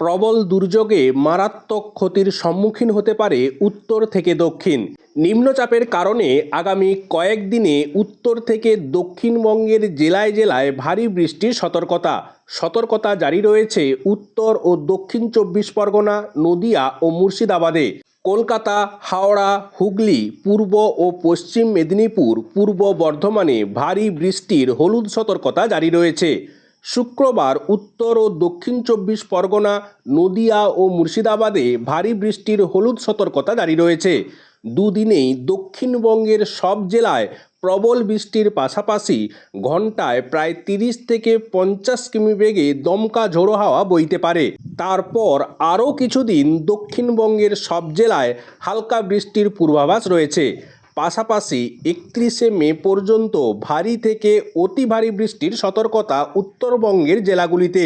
প্রবল দুর্যোগে মারাত্মক ক্ষতির সম্মুখীন হতে পারে উত্তর থেকে দক্ষিণ। নিম্নচাপের কারণে আগামী কয়েকদিনে উত্তর থেকে দক্ষিণবঙ্গের জেলায় জেলায় ভারী বৃষ্টির সতর্কতা। সতর্কতা জারি রয়েছে উত্তর ও দক্ষিণ চব্বিশ পরগনা, নদিয়া ও মুর্শিদাবাদে। কলকাতা, হাওড়া, হুগলি, পূর্ব ও পশ্চিম মেদিনীপুর, পূর্ব বর্ধমানে ভারী বৃষ্টির হলুদ সতর্কতা জারি রয়েছে। শুক্রবার উত্তর ও দক্ষিণ চব্বিশ পরগনা, নদিয়া ও মুর্শিদাবাদে ভারী বৃষ্টির হলুদ সতর্কতা জারি রয়েছে। দুদিনেই দক্ষিণবঙ্গের সব জেলায় প্রবল বৃষ্টির পাশাপাশি ঘন্টায় প্রায় তিরিশ থেকে পঞ্চাশ কিমি বেগে দমকা ঝোড়ো হাওয়া বইতে পারে। তারপর আরও কিছুদিন দক্ষিণবঙ্গের সব জেলায় হালকা বৃষ্টির পূর্বাভাস রয়েছে। পাশাপাশি একত্রিশে মে পর্যন্ত ভারী থেকে অতি ভারী বৃষ্টির সতর্কতা উত্তরবঙ্গের জেলাগুলিতে।